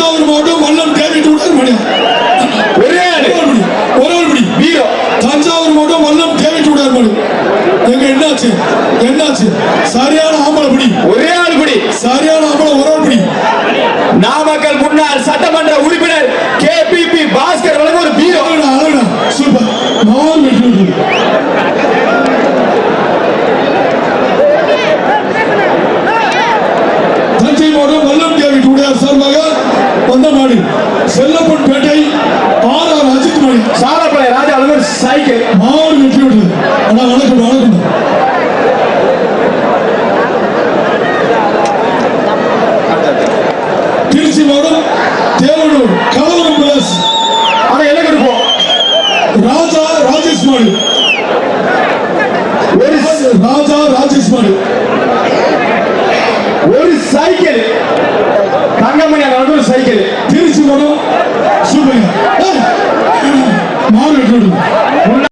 தஞ்சாவூர் மாவட்டம் வல்லம் டேவிட் உடர் மணி. ஒரே ஆளு. ஒரு ஒரு ஒரு மணி. வீரோ தஞ்சாவூர் மாவட்டம் வல்லம் டேவிட் உடர் மணி. எங்க என்னாச்சு? என்னாச்சு? சரியான ஆம்பளை பிடி ஒரே ஆளு குடி சரியான ஆம்பளை ஒரு ஒரு பிடி நாமக்கல் முன்னாள் சட்டமன்ற உறுப்பினர் கேபிபி பாஸ்கர் வழங்க ஒரு வீரோ அழகுடா அழகுடா சூப்பர் நான் வெற்றி விட்டு தஞ்சை மாவட்டம் வல்லம் டேவிட் உடையார் சார்பாக வந்த மாடு செல்லப்பன் பேட்டை ஆர் ஆர் அஜித் மாடி சாலப்பளை ராஜா ஒரு சைக்கிள். மாடு வெற்றி விட்டது அண்ணா வணக்கம் வணக்கம். திருச்சி மாவட்டம் தேவனூர் கலவரம் பிளஸ் ஆனா என்ன கொடுப்போம்? ராஜா ராஜேஷ் மாடு ராஜா ராஜேஷ் மாடு ஒரு சைக்கிள்.